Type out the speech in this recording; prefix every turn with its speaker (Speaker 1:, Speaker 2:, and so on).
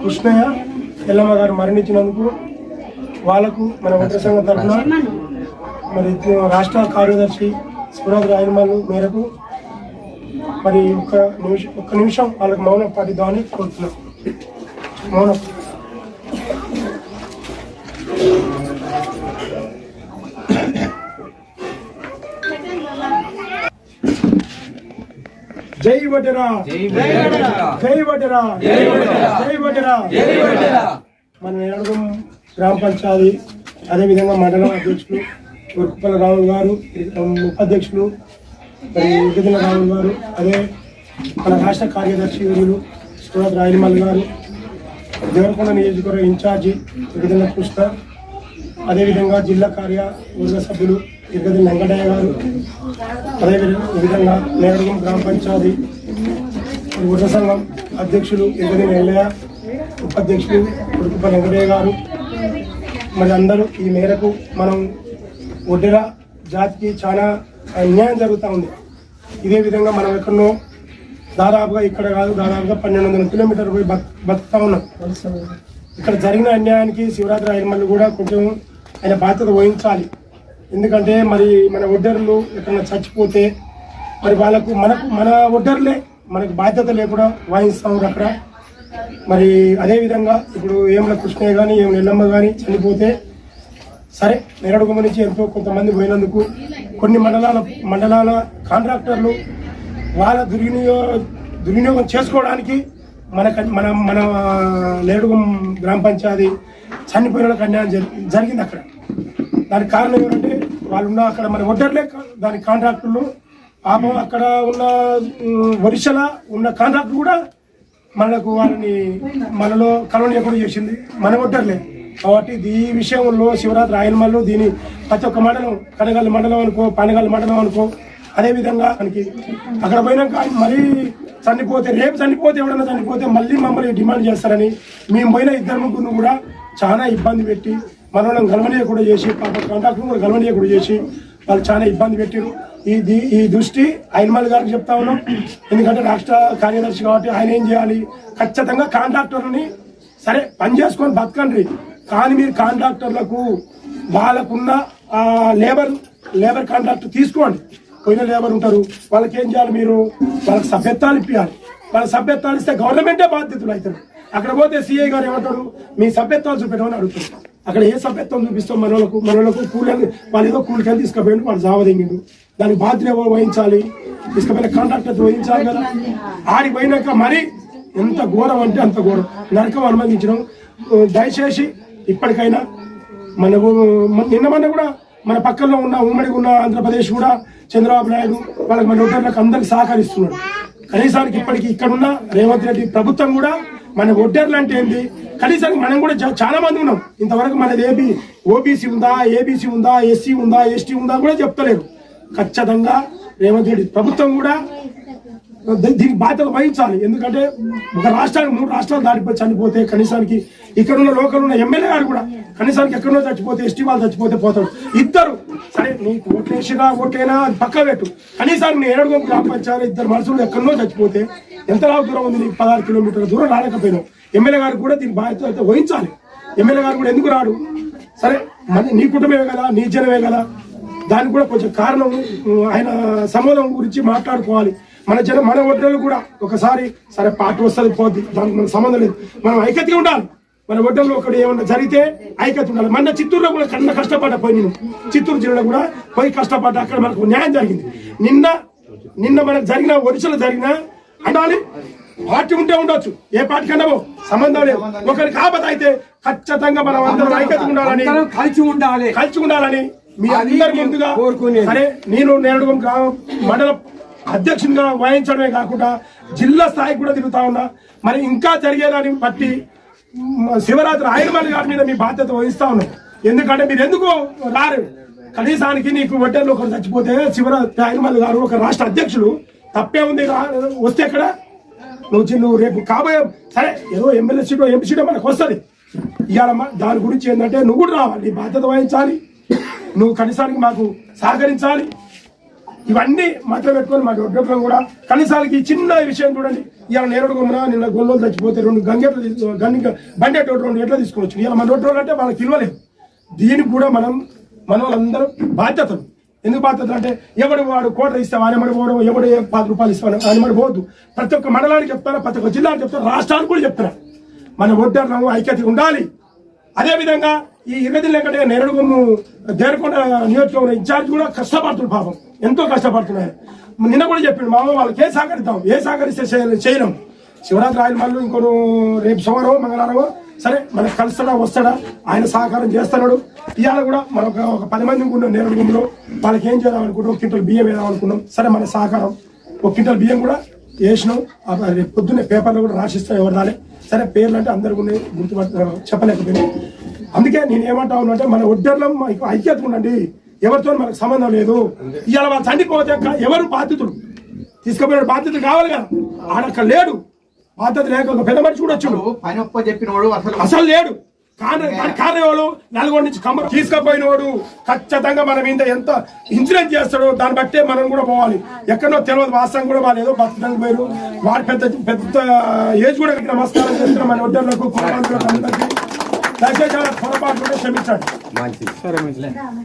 Speaker 1: కృష్ణయ్య ఎల్లమ్మ గారు మరణించినందుకు వాళ్ళకు మన ఒంటరి సంఘం తరఫున మరి రాష్ట్ర కార్యదర్శి సురాజ్ రాయలమల్లు మేరకు మరి ఒక్క నిమిషం ఒక్క నిమిషం వాళ్ళకు మౌనం పాటిద్దామని కోరుతున్నాం. మౌనం. జై వటరా జై వటరా జై వటరా మన నేరడుగం గ్రామ పంచాయతీ అదేవిధంగా మండలం అధ్యక్షులు వర్కుపల్లి రాములు గారు ఉపాధ్యక్షులు మరి రాములు గారు అదే మన రాష్ట్ర కార్యదర్శి వర్యులు సురత్ రాయలమల్ గారు దేవరకొండ నియోజకవర్గ ఇన్ఛార్జి విగదల కృష్ణ అదేవిధంగా జిల్లా కార్యవర్గ సభ్యులు ఇరగది వెంకటయ్య గారు అదేవిధంగా నేరడుగం గ్రామ పంచాయతీ ఉట సంఘం అధ్యక్షులు ఇరగది వెంకయ్య ఉపాధ్యక్షులు ఉడుకుపల్లి వెంకటయ్య గారు. మరి అందరూ ఈ మేరకు మనం ఒడ్డెర జాతికి చాలా అన్యాయం జరుగుతూ ఉంది. ఇదే విధంగా మనం ఎక్కడో దాదాపుగా ఇక్కడ కాదు దాదాపుగా పన్నెండు వందల కిలోమీటర్ పోయి బత్ బతుకుతా ఉన్నాం. ఇక్కడ జరిగిన అన్యాయానికి శివరాత్రి ఆయన కూడా కొంచెం ఆయన బాధ్యత వహించాలి. ఎందుకంటే మరి మన ఒడ్డర్లు ఎక్కడైనా చచ్చిపోతే మరి వాళ్ళకు మనకు మన ఒడ్డర్లే మనకు బాధ్యత లేకుండా వాయిస్తాం అక్కడ. మరి అదేవిధంగా ఇప్పుడు ఏమల కృష్ణయ్య కానీ ఏమైనా ఎల్లమ్మ కానీ చనిపోతే సరే నెరడుగుమ నుంచి ఎంతో కొంతమంది పోయినందుకు కొన్ని మండలాల మండలాల కాంట్రాక్టర్లు వాళ్ళ దుర్వినియోగ దుర్వినియోగం చేసుకోవడానికి మన మన మన నేడుగుం గ్రామ పంచాయతీ చనిపోయిన కన్యాయం అన్యాయం జరిగింది అక్కడ. దానికి కారణం ఏమంటే వాళ్ళు ఉన్న అక్కడ మన ఒడ్డర్లే దాని కాంట్రాక్టులు. పాపం అక్కడ ఉన్న ఉమ్, ఒరిస్సాల ఉన్న కాంట్రాక్టు కూడా మనకు వాళ్ళని మనలో కలవనీయకుండా చేసింది. మన ఒడ్డర్లే. కాబట్టి ఈ విషయంలో శివరాత్రి ఆయనమల్లు దీని ప్రతి ఒక్క మండలం కనగల్ మండలం అనుకో పనగల్ మండలం అనుకో అదే విధంగా మనకి అక్కడ పోయినాక మరీ చనిపోతే రేపు చనిపోతే ఎవడన్నా చనిపోతే మళ్ళీ మమ్మల్ని డిమాండ్ చేస్తారని మేము పోయిన ఇద్దరు ముగ్గురు కూడా చాలా ఇబ్బంది పెట్టి మనల్ని గలవనీయకుండా చేసి పాప కాంట్రాక్టర్ కూడా గలవనీయకుండా చేసి వాళ్ళు చాలా ఇబ్బంది పెట్టారు ఈ ఈ దృష్టి అయినమల్ గారికి చెప్తా ఉన్నాం. ఎందుకంటే రాష్ట్ర కార్యదర్శి కాబట్టి ఆయన ఏం చేయాలి? ఖచ్చితంగా కాంట్రాక్టర్ని సరే పని చేసుకొని బతకండి. కానీ మీరు కాంట్రాక్టర్లకు వాళ్ళకున్న లేబర్ లేబర్ కాంట్రాక్ట్ తీసుకోండి. పోయిన లేబర్ ఉంటారు. వాళ్ళకి ఏం చేయాలి మీరు? వాళ్ళకి సభ్యత్వాలు ఇప్పించాలి వాళ్ళ సభ్యత్వాలు ఇస్తే గవర్నమెంటే బాధ్యతలు అవుతారు. అక్కడ పోతే సిఐ గారు ఏమంటాడు? మీ సభ్యత్వాలు చూపెట్టమని అడుగుతారు అక్కడ ఏ సభ్యత్వం చూపిస్తాం. మనోళ్ళకు మనోళ్ళకు కూలి వాళ్ళు ఏదో కూలికని తీసుకుపోయిండు వాళ్ళు జావదింగిండు దానికి బాధ్యత ఎవరు వహించాలి? తీసుకుపోయిన కాంట్రాక్టర్ వహించాలి కదా. ఆడికి పోయినాక మరి ఎంత ఘోరం అంటే అంత ఘోరం. నరకం అనుమతించడం దయచేసి ఇప్పటికైనా మనకు మన- నిన్న మొన్న కూడా మన పక్కల్లో ఉన్న ఉమ్మడి ఉన్న ఆంధ్రప్రదేశ్ కూడా చంద్రబాబు నాయుడు వాళ్ళకి మన ఒడ్డర్లకు అందరికి సహకరిస్తున్నాడు. కనీసానికి ఇప్పటికి ఇక్కడున్న రేవంత్ రెడ్డి ప్రభుత్వం కూడా మన ఒడ్డర్లు అంటే ఏంది? కనీసానికి మనం కూడా చాలా మంది ఉన్నాం. ఇంతవరకు మనది ఏబీ ఓబీసీ ఉందా ఏబీసీ ఉందా ఎస్సీ ఉందా ఎస్టీ ఉందా కూడా చెప్తలేరు. ఖచ్చితంగా రేవంత్ రెడ్డి ప్రభుత్వం కూడా దీనికి బాధ్యత వహించాలి. ఎందుకంటే ఒక రాష్ట్రానికి మూడు రాష్ట్రాలు దాటిపోయి చనిపోతే కనీసానికి ఇక్కడ ఉన్న లోకల్ ఉన్న ఎమ్మెల్యే గారు కూడా కనీసానికి ఎక్కడో చచ్చిపోతే ఎస్టీ వాళ్ళు చచ్చిపోతే పోతాడు. ఇద్దరు. సరే నీకు ఓట్లేసినా ఓట్లైనా అది పక్క పెట్టు కనీసానికి నేను ఏడుగో గ్రామ పంచాయతీ ఇద్దరు మనుషులు ఎక్కడో చచ్చిపోతే ఎంత దూరం ఉంది నీకు? పదహారు కిలోమీటర్ల దూరం రాలేకపోయినావు. ఎమ్మెల్యే గారు కూడా దీని బాధ్యత అయితే వహించాలి. ఎమ్మెల్యే గారు కూడా ఎందుకు రాడు? సరే మన నీ కుటుంబమే కదా నీ జనమే కదా. దానికి కూడా కొంచెం కారణం ఆయన సమూలం గురించి మాట్లాడుకోవాలి. మన జనం మన ఒడ్డలు కూడా ఒకసారి సరే పార్టీ వస్తుంది పోద్ది. దానికి మన సంబంధం లేదు. మనం ఐక్యతగా ఉండాలి. మన ఒడ్డల్లో ఒకటి ఏమన్నా జరిగితే ఐక్యత ఉండాలి. మన చిత్తూరులో కూడా కన్నా కష్టపడ్డా పోయి నేను చిత్తూరు జిల్లాలో కూడా పోయి కష్టపడ్డా అక్కడ మనకు న్యాయం జరిగింది. నిన్న నిన్న మనకు జరిగిన ఒడిశలో జరిగిన అనాలి పార్టీ ఉంటే ఉండొచ్చు. ఏ పార్టీ కన్నా పో, సంబంధం లేదు. ఒకరికి ఆపద అయితే ఖచ్చితంగా మనం అందరం ఐక్యత ఉండాలని
Speaker 2: కలిసి ఉండాలి.
Speaker 1: కలిసి ఉండాలని మీ
Speaker 2: అది
Speaker 1: అందరి ముందుగా
Speaker 2: కోరుకునేది.
Speaker 1: సరే నేను గ్రామం మండల అధ్యక్షునిగా వహించడమే కాకుండా జిల్లా స్థాయికి కూడా తిరుగుతా ఉన్నా. మరి ఇంకా జరిగేదాన్ని బట్టి శివరాత్రి ఆయనమల్లి గారి మీద మీ బాధ్యత వహిస్తా ఉన్నాం. ఎందుకంటే మీరు ఎందుకు రారు? కనీసానికి నీకు వడ్డెల్లో ఒకరు చచ్చిపోతే శివరాత్రి ఆయనమల్లి గారు ఒక రాష్ట్ర అధ్యక్షులు తప్పే ఉంది వస్తే ఎక్కడ? నువ్వు చిన్న నువ్వు రేపు కాబోయే సరే ఏదో ఎమ్మెల్యే సీటో ఎంపీ సీటో మనకు వస్తుంది. ఇవాళ దాని గురించి ఏంటంటే నువ్వు కూడా రావాలి నీ బాధ్యత వహించాలి. నువ్వు కనీసానికి మాకు సహకరించాలి. ఇవన్నీ మధ్య పెట్టుకొని మా డొడ్డోట్లను కూడా. కనీసాలకి ఈ చిన్న విషయం చూడండి. ఇవాళ నేరుడు గుమ్మన నిన్న గొల్లోలు చచ్చిపోతే రెండు గంగెట్లు తీసు- గన్ని బండి రెండు ఎట్లా తీసుకొచ్చు ఇలా మన రోడ్డు అంటే వాళ్ళకి తెలియలేదు దీనికి కూడా మనం మన వాళ్ళందరం బాధ్యతలు. ఎందుకు బాధ్యతలు అంటే ఎవడు వాడు కోట ఇస్తాం ఆయన పోవడం ఎవడు ఏ పది రూపాయలు ఇస్తాను ఆయన మరి పోవద్దు. ప్రతి ఒక్క మండలానికి చెప్తారా ప్రతి ఒక్క జిల్లాకి చెప్తారు రాష్ట్రానికి కూడా చెప్తారా? మన ఒడ్డర్లను ఐక్యత ఉండాలి. అదేవిధంగా ఈ ఇరవై లేకంటే నెరడుగుము దేరకొండ నియోజకవర్గం ఇన్ఛార్జ్ కూడా కష్టపడుతుంది పాపం. ఎంతో కష్టపడుతున్నారు నిన్న కూడా చెప్పిండు మామ వాళ్ళకి ఏ సహకరిద్దాం? ఏ సహకరిస్తే చేయలేం. శివరాత్రి ఆయన మళ్ళీ ఇంకో రేపు సోమవారం మంగళవారమో సరే మనకు కలుస్తాడా వస్తాడా? ఆయన సహకారం చేస్తున్నాడు. ఇవాళ కూడా మనం ఒక- పది మంది అనుకున్నాం నేరడుగుంలో వాళ్ళకి ఏం చేద్దాం అనుకుంటాం ఒక క్వింటల్ బియ్యం వేద్దాం అనుకున్నాం సరే మన సహకారం. ఒక క్వింటల్ బియ్యం కూడా వేసినాం. రేపు పొద్దున్నే పేపర్లో కూడా రాసిస్తాం ఎవరు రాలే. సరే పేర్లు అంటే అందరు ఉన్నాయి గుర్తుపట్ట చెప్పలేకపోయినాయి అందుకే నేను ఏమంటా ఉన్నా అంటే మన ఒడ్డర్లం ఐక్యత ఉండండి ఎవరితో మనకు సంబంధం లేదు. ఇవాళ వాళ్ళు చనిపోతే ఎవరు బాధితుడు? తీసుకుపోయిన బాధ్యత కావాలి కదా. ఆడక్కడ లేడు. బాధ్యత లేక ఒక పెద్ద మనిషి కూడా వచ్చాడు.
Speaker 2: పని ఒప్ప చెప్పినోడు అసలు
Speaker 1: అసలు లేడు. కారణం దానికి కారణం ఎవరు? నల్గొండ నుంచి కమ్మ తీసుకుపోయినోడు ఖచ్చితంగా మనం ఇంత ఎంత ఇన్సూరెన్స్ చేస్తాడో దాన్ని బట్టే మనం కూడా పోవాలి. ఎక్కడో తెలియదు వాస్తవం కూడా వాళ్ళు ఏదో బతకడానికి పోయారు వాడు పెద్ద పెద్ద ఏజ్ కూడా నమస్కారం చేస్తున్నాం మన అందరికీ దయచేసి పొరపాటు కూడా క్షమించండి.